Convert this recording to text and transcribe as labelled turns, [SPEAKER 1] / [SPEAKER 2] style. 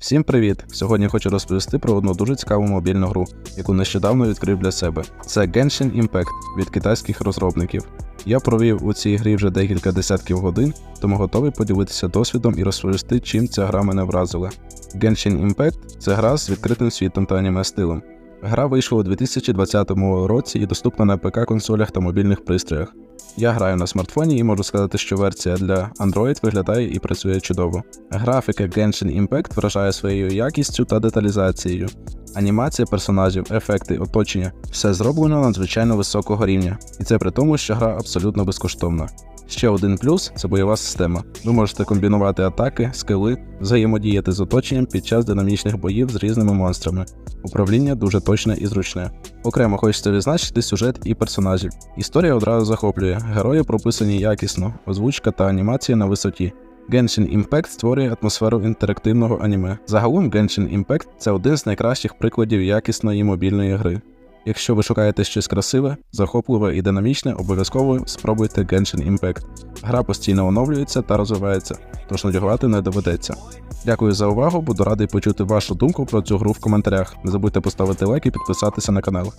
[SPEAKER 1] Всім привіт! Сьогодні хочу розповісти про одну дуже цікаву мобільну гру, яку нещодавно відкрив для себе. Це Genshin Impact від китайських розробників. Я провів у цій грі вже декілька десятків годин, тому готовий поділитися досвідом і розповісти, чим ця гра мене вразила. Genshin Impact це гра з відкритим світом та аніме стилем. Гра вийшла у 2020 році і доступна на ПК консолях та мобільних пристроях. Я граю на смартфоні і можу сказати, що версія для Android виглядає і працює чудово. Графіка Genshin Impact вражає своєю якістю та деталізацією. Анімація персонажів, ефекти, оточення все зроблено надзвичайно високого рівня, і це при тому, що гра абсолютно безкоштовна. Ще один плюс це бойова система. Ви можете комбінувати атаки, скили, взаємодіяти з оточенням під час динамічних боїв з різними монстрами. Управління дуже точне і зручне. Окремо хочеться відзначити сюжет і персонажів. Історія одразу захоплює, герої прописані якісно, озвучка та анімація на висоті. Genshin Impact створює атмосферу інтерактивного аніме. Загалом Genshin Impact це один з найкращих прикладів якісної мобільної гри. Якщо ви шукаєте щось красиве, захопливе і динамічне, обов'язково спробуйте Genshin Impact. Гра постійно оновлюється та розвивається, тож надягувати не доведеться. Дякую за увагу, буду радий почути вашу думку про цю гру в коментарях. Не забудьте поставити лайк і підписатися на канал.